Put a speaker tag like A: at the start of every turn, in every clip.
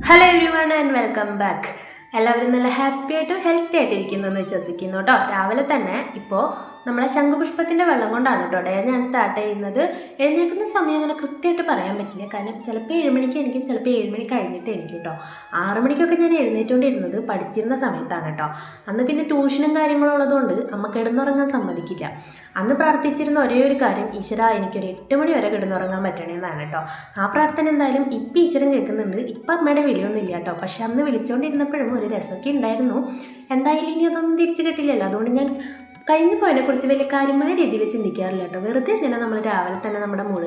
A: Hello everyone and welcome back എല്ലാവരും നല്ല happy ആയിട്ടും ഹെൽത്തി ആയിട്ടിരിക്കുന്നു എന്ന് വിശ്വസിക്കുന്നു കേട്ടോ. രാവിലെ തന്നെ ഇപ്പോൾ നമ്മളെ ശംഖുപുഷ്പത്തിന്റെ വെള്ളം കൊണ്ടാണ് കേട്ടോ. ഡേ ഞാൻ സ്റ്റാർട്ട് ചെയ്യുന്നത്. എഴുന്നേൽക്കുന്ന സമയം അങ്ങനെ കൃത്യമായിട്ട് പറയാൻ പറ്റില്ല. കാരണം ചിലപ്പോൾ ഏഴ് മണിക്ക് എനിക്കും ചിലപ്പോൾ ഏഴ് മണി കഴിഞ്ഞിട്ട് എനിക്ക് കേട്ടോ. ആറ് മണിക്കൊക്കെ ഞാൻ എഴുന്നേറ്റുകൊണ്ടിരുന്നത് പഠിച്ചിരുന്ന സമയത്താണ് കേട്ടോ. അന്ന് പിന്നെ ട്യൂഷനും കാര്യങ്ങളും ഉള്ളതുകൊണ്ട് അമ്മ കിടന്നുറങ്ങാൻ സമ്മതിക്കില്ല. അന്ന് പ്രാർത്ഥിച്ചിരുന്ന ഒരേ ഒരു കാര്യം ഈശ്വര എനിക്കൊരു എട്ട് മണി വരെ കിടന്നുറങ്ങാൻ പറ്റണമെന്നാണ് കേട്ടോ. ആ പ്രാർത്ഥന എന്തായാലും ഇപ്പം ഈശ്വരൻ കേൾക്കുന്നുണ്ട്. ഇപ്പം അമ്മയുടെ വിളിയൊന്നും ഇല്ല കേട്ടോ. പക്ഷെ അന്ന് വിളിച്ചുകൊണ്ടിരുന്നപ്പോഴും ഒരു രസമൊക്കെ ഉണ്ടായിരുന്നു. എന്തായാലും ഇനി അതൊന്നും തിരിച്ചു കിട്ടില്ലല്ലോ. അതുകൊണ്ട് ഞാൻ കഴിഞ്ഞു പോയതിനെക്കുറിച്ച് വലിയ കാര്യമായ രീതിയിൽ ചിന്തിക്കാറില്ല കേട്ടോ. വെറുതെ ഇങ്ങനെ നമ്മൾ രാവിലെ തന്നെ നമ്മുടെ മൂട്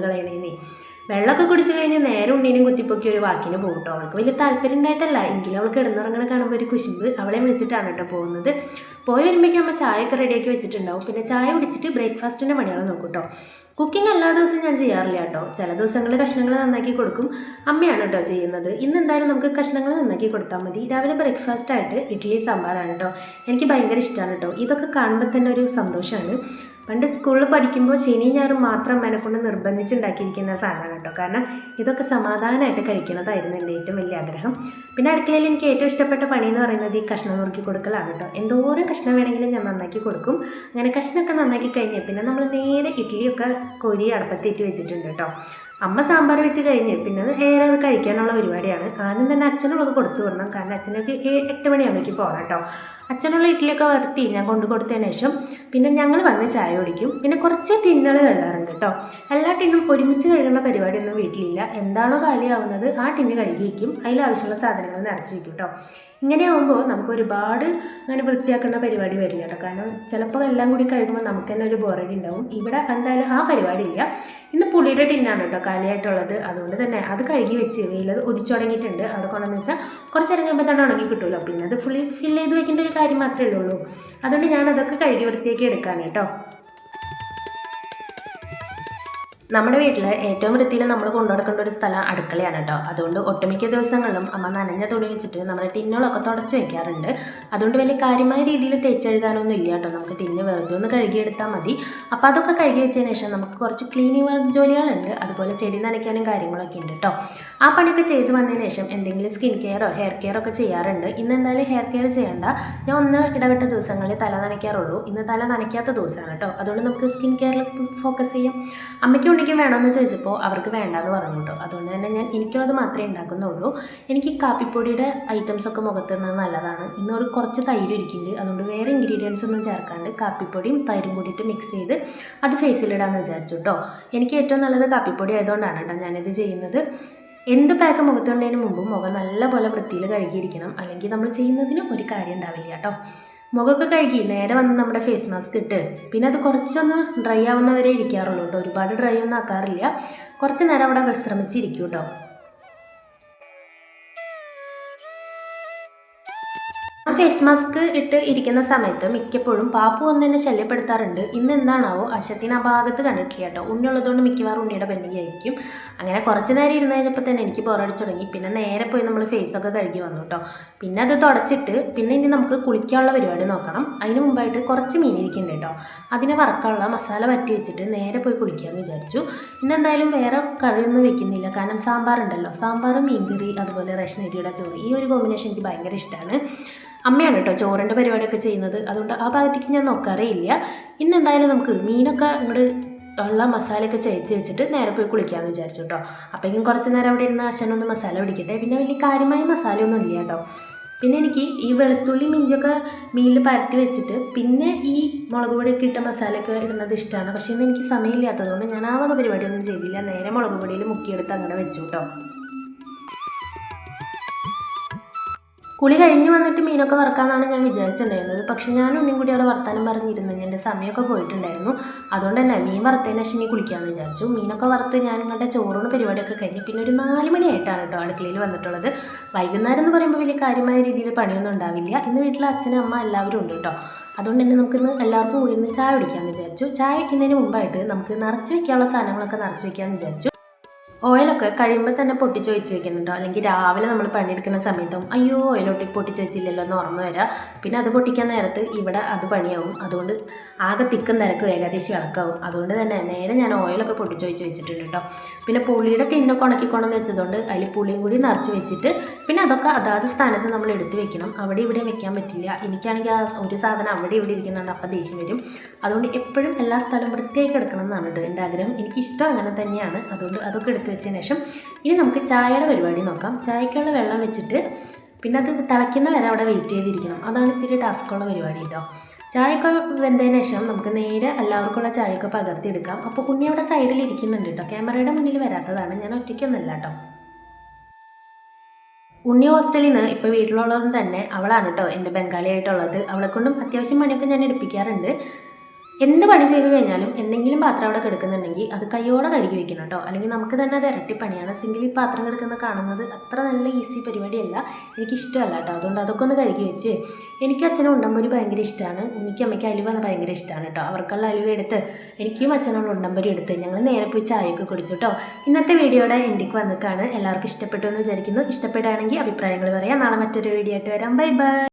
A: വെള്ളമൊക്കെ കുടിച്ച് കഴിഞ്ഞ് നേരെ ഉണ്ണീനും കുത്തിപ്പൊക്കി ഒരു വാക്കിന് പോകും കേട്ടോ അവൾക്ക് വലിയ താല്പര്യം ഉണ്ടായിട്ടല്ല. എങ്കിലും അവൾക്ക് കിടന്നുറങ്ങണ കാണുമ്പോൾ ഒരു കുശുമ്പ് അവളെ വിളിച്ചിട്ടാണ് കേട്ടോ പോകുന്നത്. പോയി വരുമ്പോഴേക്കും അമ്മ ചായയൊക്കെ റെഡിയാക്കി വെച്ചിട്ടുണ്ടാവും. പിന്നെ ചായ കുടിച്ചിട്ട് ബ്രേക്ക്ഫാസ്റ്റിന്റെ പണികൾ നോക്കും കേട്ടോ കുക്കിംഗ് എല്ലാ ദിവസവും ഞാൻ ചെയ്യാറില്ല കേട്ടോ ചില ദിവസങ്ങളിൽ കഷ്ണങ്ങൾ നന്നാക്കി കൊടുക്കും. അമ്മയാണ് കേട്ടോ ചെയ്യുന്നത്. ഇന്ന് എന്തായാലും നമുക്ക് കഷ്ണങ്ങൾ നന്നാക്കി കൊടുത്താൽ മതി. രാവിലെ ബ്രേക്ക്ഫാസ്റ്റ് ആയിട്ട് ഇഡ്ഡലി സാമ്പാറാണ് കേട്ടോ എനിക്ക് ഭയങ്കര ഇഷ്ടമാണ് കേട്ടോ ഇതൊക്കെ കാണുമ്പോൾ തന്നെ ഒരു സന്തോഷമാണ് പണ്ട് സ്കൂളിൽ പഠിക്കുമ്പോൾ ശനി ഞാറും മാത്രം എന്നെ കൊണ്ട് നിർബന്ധിച്ചുണ്ടാക്കിയിരിക്കുന്ന സാധനമാണ് കേട്ടോ. കാരണം ഇതൊക്കെ സമാധാനമായിട്ട് കഴിക്കണതായിരുന്നു എന്റെ ഏറ്റവും വലിയ ആഗ്രഹം. പിന്നെ അടുക്കളയിൽ എനിക്ക് ഏറ്റവും ഇഷ്ടപ്പെട്ട പണി എന്ന് പറയുന്നത് ഈ കഷ്ണം നുറുക്കി കൊടുക്കലാണ് കേട്ടോ. എന്തോരം കഷ്ണം വേണമെങ്കിലും ഞാൻ നന്നാക്കി കൊടുക്കും. അങ്ങനെ കഷ്ണമൊക്കെ നന്നാക്കി കഴിഞ്ഞാൽ പിന്നെ നമ്മൾ നേരെ ഇഡ്ഡലിയൊക്കെ കോരി അടപ്പത്തേറ്റ് വെച്ചിട്ടുണ്ട് കേട്ടോ. അമ്മ സാമ്പാർ വെച്ച് കഴിഞ്ഞ് പിന്നെ അത് ഏറെ അത് കഴിക്കാനുള്ള പരിപാടിയാണ്. ആദ്യം തന്നെ അച്ഛനുള്ളത് കൊടുത്തു വിടണം. കാരണം അച്ഛനൊക്കെ എട്ട് മണിയാകുമ്പോഴേക്ക് പോകണം കേട്ടോ. അച്ഛനുള്ള ഇഡ്ഡലിയൊക്കെ വരുത്തി ഞാൻ കൊണ്ടു കൊടുത്തതിന് ശേഷം പിന്നെ ഞങ്ങൾ വന്ന് ചായ കുടിക്കും. പിന്നെ കുറച്ച് ടിന്നുകൾ കഴുകാറുണ്ട് കേട്ടോ. ടിന്നും ഒരുമിച്ച് കഴുകുന്ന പരിപാടിയൊന്നും വീട്ടിലില്ല. എന്താണോ കാലിയാവുന്നത് ആ ടിന്ന് കഴുകി വയ്ക്കും അതിലാവശ്യമുള്ള സാധനങ്ങൾ നിറച്ച് വയ്ക്കും കേട്ടോ ഇങ്ങനെ ആകുമ്പോൾ നമുക്ക് ഒരുപാട് അങ്ങനെ വൃത്തിയാക്കുന്ന പരിപാടി വരില്ല കേട്ടോ കാരണം ചിലപ്പോൾ എല്ലാം കൂടി കഴുകുമ്പോൾ നമുക്ക് തന്നെ ഒരു ബോറടി ഉണ്ടാവും. ഇവിടെ എന്തായാലും ആ പരിപാടി ഇല്ല. ഇന്ന് പുളിയുടെ ടിന്നാണ് കേട്ടോ കാലിയായിട്ടുള്ളത്. അതുകൊണ്ട് തന്നെ അത് കഴുകി വെച്ച് വെയിലത് ഒതിച്ചുടങ്ങിയിട്ടുണ്ട്. അവിടെ കൊണ്ടെന്ന് വെച്ചാൽ കുറച്ച് ഇറങ്ങുമ്പോൾ തന്നെ ഉണങ്ങി കിട്ടുമല്ലോ പിന്നെ അത് ഫുള്ളി ഫില്ല് ചെയ്ത് വെക്കേണ്ട ഒരു കാര്യം മാത്രമേ ഉള്ളൂ. അതുകൊണ്ട് ഞാൻ അതൊക്കെ കഴുകി വൃത്തിയാക്കി എടുക്കാൻ കേട്ടോ നമ്മുടെ വീട്ടിൽ ഏറ്റവും വൃത്തിയിൽ നമ്മൾ കൊണ്ടുനടക്കേണ്ട ഒരു സ്ഥലം അടുക്കളയാണ് കേട്ടോ. അതുകൊണ്ട് ഒട്ടുമിക്ക ദിവസങ്ങളിലും അമ്മ നനഞ്ഞ തുണി വെച്ചിട്ട് നമ്മുടെ ടിന്നുകളൊക്കെ തുടച്ചു വെക്കാറുണ്ട്. അതുകൊണ്ട് വലിയ കാര്യമായ രീതിയിൽ തേച്ചെഴുതാനൊന്നും ഇല്ല കേട്ടോ. നമുക്ക് ടിന്ന് വെറുതെ ഒന്ന് കഴുകിയെടുത്താൽ മതി. അപ്പോൾ അതൊക്കെ കഴുകി വെച്ചതിന് ശേഷം നമുക്ക് കുറച്ച് ക്ലീനിങ് വർക്ക് ജോലികളുണ്ട്. അതുപോലെ ചെടി നനയ്ക്കാനും കാര്യങ്ങളൊക്കെ ഉണ്ട് കേട്ടോ. ആ പണിയൊക്കെ ചെയ്ത് വന്നതിന് ശേഷം എന്തെങ്കിലും സ്കിൻ കെയറോ ഹെയർ കെയറോ ഒക്കെ ചെയ്യാറുണ്ട്. ഇന്ന് എന്തായാലും ഹെയർ കെയർ ചെയ്യേണ്ട. ഞാൻ ഒന്ന് ഇടവിട്ട ദിവസങ്ങളിൽ തല നനയ്ക്കാറുള്ളൂ. ഇന്ന് തല നനയ്ക്കാത്ത ദിവസമാണ് കേട്ടോ. അതുകൊണ്ട് നമുക്ക് സ്കിൻ കെയറിൽ ഫോക്കസ് ചെയ്യാം. അമ്മയ്ക്കും ഉണ്ണിക്കും വേണമെന്ന് ചോദിച്ചപ്പോൾ അവർക്ക് വേണ്ടാന്ന് പറഞ്ഞു കേട്ടോ. അതുകൊണ്ട് തന്നെ ഞാൻ എനിക്കുള്ളത് മാത്രമേ ഉണ്ടാക്കുന്നുള്ളൂ. എനിക്ക് കാപ്പിപ്പൊടിയുടെ ഐറ്റംസ് ഒക്കെ മുഖത്തിടുന്നത് നല്ലതാണ്. ഇന്ന് ഒരു കുറച്ച് തൈര് ഇരിക്കുന്നുണ്ട്. അതുകൊണ്ട് വേറെ ഇൻഗ്രീഡിയൻസ് ഒന്നും ചേർക്കാണ്ട് കാപ്പിപ്പൊടിയും തൈരും കൂടിയിട്ട് മിക്സ് ചെയ്ത് അത് ഫേസിലിടാമെന്ന് വിചാരിച്ചു കേട്ടോ. എനിക്ക് ഏറ്റവും നല്ലത് കാപ്പിപ്പൊടി ആയതുകൊണ്ടാണ് കേട്ടോ ഞാനിത് ചെയ്യുന്നത്. എന്ത് പാക്ക് മുഖത്തുണ്ടതിന് മുമ്പും മുഖം നല്ലപോലെ വൃത്തിയിൽ കഴുകിയിരിക്കണം. അല്ലെങ്കിൽ നമ്മൾ ചെയ്യുന്നതിന് ഒരു കാര്യം ഉണ്ടാവില്ല കേട്ടോ. മുഖമൊക്കെ കഴുകി നേരെ വന്ന് നമ്മുടെ ഫേസ് മാസ്ക് ഇട്ട്. പിന്നെ അത് കുറച്ചൊന്ന് ഡ്രൈ ആവുന്നവരെ ഇരിക്കാറുള്ളൂ കേട്ടോ ഒരുപാട് ഡ്രൈ ഒന്നും ആക്കാറില്ല. കുറച്ച് നേരം അവിടെ വിശ്രമിച്ചിരിക്കും കേട്ടോ ആ ഫേസ് മാസ്ക് ഇട്ട് ഇരിക്കുന്ന സമയത്ത് മിക്കപ്പോഴും പാപ്പു ഒന്ന് എന്നെ ശല്യപ്പെടുത്താറുണ്ട്. ഇന്ന് എന്താണാവോ? അശത്തിന് ആ ഭാഗത്ത് കണ്ടിട്ടില്ല കേട്ടോ. ഉണ്ണിയുള്ളതുകൊണ്ട് മിക്കവാറും ഉണ്ണിയുടെ പെണ്ണിയായിരിക്കും അങ്ങനെ കുറച്ച് നേരം ഇരുന്ന് കഴിഞ്ഞപ്പോൾ തന്നെ എനിക്ക് ബോറടിച്ച് തുടങ്ങി. പിന്നെ നേരെ പോയി നമ്മൾ ഫേസ് ഒക്കെ കഴുകി വന്നു കേട്ടോ. പിന്നെ അത് തുടച്ചിട്ട് പിന്നെ ഇനി നമുക്ക് കുളിക്കാനുള്ള പരിപാടി നോക്കണം. അതിന് മുമ്പായിട്ട് കുറച്ച് മീൻ ഇരിക്കുന്നുണ്ട് കേട്ടോ. അതിനെ വറക്കാനുള്ള മസാല പറ്റി വെച്ചിട്ട് നേരെ പോയി കുളിക്കാമെന്ന് വിചാരിച്ചു. ഇന്ന് എന്തായാലും വേറെ കറിയൊന്നും വെക്കുന്നില്ല. കാരണം സാമ്പാറുണ്ടല്ലോ. സാമ്പാറും മീൻകറി അതുപോലെ റേഷൻ അരിയുടെ ചോറ്. ഈ ഒരു കോമ്പിനേഷൻ എനിക്ക് ഭയങ്കര ഇഷ്ടമാണ് അമ്മയാണ് കേട്ടോ ചോറിന്റെ പരിപാടിയൊക്കെ ചെയ്യുന്നത്. അതുകൊണ്ട് ആ ഭാഗത്തേക്ക് ഞാൻ നോക്കാറേ ഇല്ല ഇന്ന് എന്തായാലും നമുക്ക് മീനൊക്കെ അങ്ങോട്ട് ഉള്ള മസാലയൊക്കെ ചേർത്ത് വെച്ചിട്ട് നേരെ പോയി കുളിക്കാമെന്ന് വിചാരിച്ചു കേട്ടോ. അപ്പോഴേക്കും കുറച്ച് നേരം അവിടെ ഇരുന്ന് അച്ഛനൊന്ന് മസാല പിടിക്കട്ടെ. പിന്നെ വലിയ കാര്യമായ മസാലയൊന്നും ഇല്ല കേട്ടോ. പിന്നെ എനിക്ക് ഈ വെളുത്തുള്ളി മിഞ്ചൊക്കെ മീനിൽ പരട്ടി വെച്ചിട്ട് പിന്നെ ഈ മുളക് പൊടിയൊക്കെ ഇട്ട മസാലയൊക്കെ ഇടുന്നത് ഇഷ്ടമാണ് പക്ഷേ ഇന്ന് എനിക്ക് സമയമില്ലാത്തതുകൊണ്ട് ഞാൻ ആ വക പരിപാടിയൊന്നും ചെയ്തില്ല. നേരെ മുളക് പൊടിയിൽ മുക്കിയെടുത്ത് അങ്ങനെ വെച്ചു കേട്ടോ. കുളി കഴിഞ്ഞ് വന്നിട്ട് മീനൊക്കെ വറുക്കാമെന്നാണ് ഞാൻ വിചാരിച്ചിട്ടുണ്ടായിരുന്നത്. പക്ഷെ ഞാൻ ഉണ്ണിയും കൂടി അവിടെ വർത്താനം പറഞ്ഞിരുന്നു. എന്റെ സമയമൊക്കെ പോയിട്ടുണ്ടായിരുന്നു. അതുകൊണ്ട് തന്നെ മീൻ വറുത്തതിന് ശേഷം ഇനി കുളിക്കാമെന്ന് വിചാരിച്ചു. മീനൊക്കെ വറുത്ത് ഞാൻ നിങ്ങളുടെ ചോറൂണ് പരിപാടിയൊക്കെ കഴിഞ്ഞ് പിന്നെ ഒരു നാല് മണിയായിട്ടാണ് കേട്ടോ അടുക്കളയിൽ വന്നിട്ടുള്ളത്. വൈകുന്നേരം എന്ന് പറയുമ്പോൾ വലിയ കാര്യമായ രീതിയിൽ പണിയൊന്നും ഉണ്ടാവില്ല. ഇന്ന് വീട്ടിൽ അച്ഛനും അമ്മ എല്ലാവരും ഉണ്ട് കേട്ടോ. അതുകൊണ്ട് തന്നെ നമുക്കിന്ന് എല്ലാവർക്കും കൂടി ഇന്ന് ചായ കുടിക്കാമെന്ന് വിചാരിച്ചു. ചായ വയ്ക്കുന്നതിന് മുമ്പായിട്ട് നമുക്ക് നിറച്ച് വെക്കാനുള്ള സാധനങ്ങളൊക്കെ നിറച്ച് വെക്കാമെന്ന് വിചാരിച്ചു. ഓയിലൊക്കെ കഴിയുമ്പോൾ തന്നെ പൊട്ടിച്ച് വെച്ച് വെക്കുന്നുണ്ടോ. അല്ലെങ്കിൽ രാവിലെ നമ്മൾ പണിയെടുക്കുന്ന സമയത്തും അയ്യോ ഓയിലൊട്ടി പൊട്ടിച്ച് വെച്ചില്ലല്ലോ എന്ന് ഓർമ്മ വരാം. പിന്നെ അത് പൊട്ടിക്കാൻ നേരത്ത് ഇവിടെ അത് പണിയാവും. അതുകൊണ്ട് ആകെ തിക്കും നിരക്ക് ഏകദേശം ഇറക്കാവും അതുകൊണ്ട് തന്നെ നേരെ ഞാൻ ഓയിലൊക്കെ പൊട്ടിച്ച് വെച്ച് വെച്ചിട്ടുണ്ട് കേട്ടോ പിന്നെ പുളിയുടെ ടിന്നൊക്കെ ഉണക്കിക്കൊണ്ടെന്ന് വെച്ചതുകൊണ്ട് അതിൽ പുളിയും കൂടി നിറച്ച് വെച്ചിട്ട് പിന്നെ അതൊക്കെ അതാത് സ്ഥാനത്ത് നമ്മൾ എടുത്ത് വെക്കണം. അവിടെ ഇവിടെ വെക്കാൻ പറ്റില്ല. എനിക്കാണെങ്കിൽ ആ ഒരു സാധനം അവിടെ ഇവിടെ ഇരിക്കുന്നുണ്ട്. അപ്പം ദേഷ്യം വരും. അതുകൊണ്ട് എപ്പോഴും എല്ലാ സ്ഥലവും വൃത്തിയായി കിടക്കണം എന്നാണ് കേട്ടോ എന്റെ ആഗ്രഹം. എനിക്കിഷ്ടം അങ്ങനെ തന്നെയാണ്. അതുകൊണ്ട് അതൊക്കെ എടുത്ത് വെച്ചതിന് ശേഷം ഇനി നമുക്ക് ചായയുടെ പരിപാടി നോക്കാം. ചായക്കുള്ള വെള്ളം വെച്ചിട്ട് പിന്നെ അത് തിളയ്ക്കുന്ന വരെ അവിടെ വെയിറ്റ് ചെയ്തിരിക്കണം. അതാണ് ഇത്തിരി ടാസ്ക്കുള്ള പരിപാടി കേട്ടോ ചായയൊക്കെ വെന്തതിന് ശേഷം നമുക്ക് നേരെ എല്ലാവർക്കുള്ള ചായയൊക്കെ പകർത്തിയെടുക്കാം. അപ്പോൾ കുഞ്ഞി അവിടെ സൈഡിൽ ഇരിക്കുന്നുണ്ട് കേട്ടോ ക്യാമറയുടെ മുന്നിൽ വരാത്തതാണ്. ഞാൻ ഒറ്റയ്ക്കൊന്നുമല്ല കേട്ടോ ഉണ്ണി ഹോസ്റ്റലിൽ നിന്ന് ഇപ്പോൾ വീട്ടിലുള്ളതും തന്നെ അവളാണ് കേട്ടോ എന്റെ ബംഗാളിയായിട്ടുള്ളത്. അവളെ കൊണ്ടും അത്യാവശ്യം പണിയൊക്കെ ഞാൻ എടുപ്പിക്കാറുണ്ട്. എന്ത് പണി ചെയ്ത് കഴിഞ്ഞാലും എന്തെങ്കിലും പാത്രം അവിടെ കിടക്കുന്നുണ്ടെങ്കിൽ അത് കൈയോടെ കഴുകി വെക്കണം കേട്ടോ അല്ലെങ്കിൽ നമുക്ക് തന്നെ അത് ഇരട്ടി പണിയാണ്. സിംഗിൾ പാത്രം കിടക്കുന്ന കാണുന്നത് അത്ര നല്ല ഈസി പരിപാടിയല്ല. എനിക്കിഷ്ടമല്ല കേട്ടോ അതുകൊണ്ട് അതൊക്കെ ഒന്ന് കഴുകി വെച്ച് എനിക്ക് അച്ഛനും ഉണ്ടമ്പൊരി ഭയങ്കര ഇഷ്ടമാണ് എനിക്ക് അമ്മയ്ക്ക് അലുവ ഭയങ്കര ഇഷ്ടമാണ് കേട്ടോ അവർക്കുള്ള അലുവ എടുത്ത് എനിക്കും അച്ഛനോട് ഉണ്ടമ്പൊരി എടുത്ത് ഞങ്ങൾ നേരെ പോയി ചായയൊക്കെ കുടിച്ചു കേട്ടോ ഇന്നത്തെ വീഡിയോയുടെ എൻഡിക്ക് വന്നിക്കാണ്. എല്ലാവർക്കും ഇഷ്ടപ്പെട്ടു എന്ന് വിചാരിക്കുന്നു. ഇഷ്ടപ്പെടുകയാണെങ്കിൽ അഭിപ്രായങ്ങൾ പറയാം. നാളെ മറ്റൊരു വീഡിയോ ആയിട്ട് വരാം. Bye bye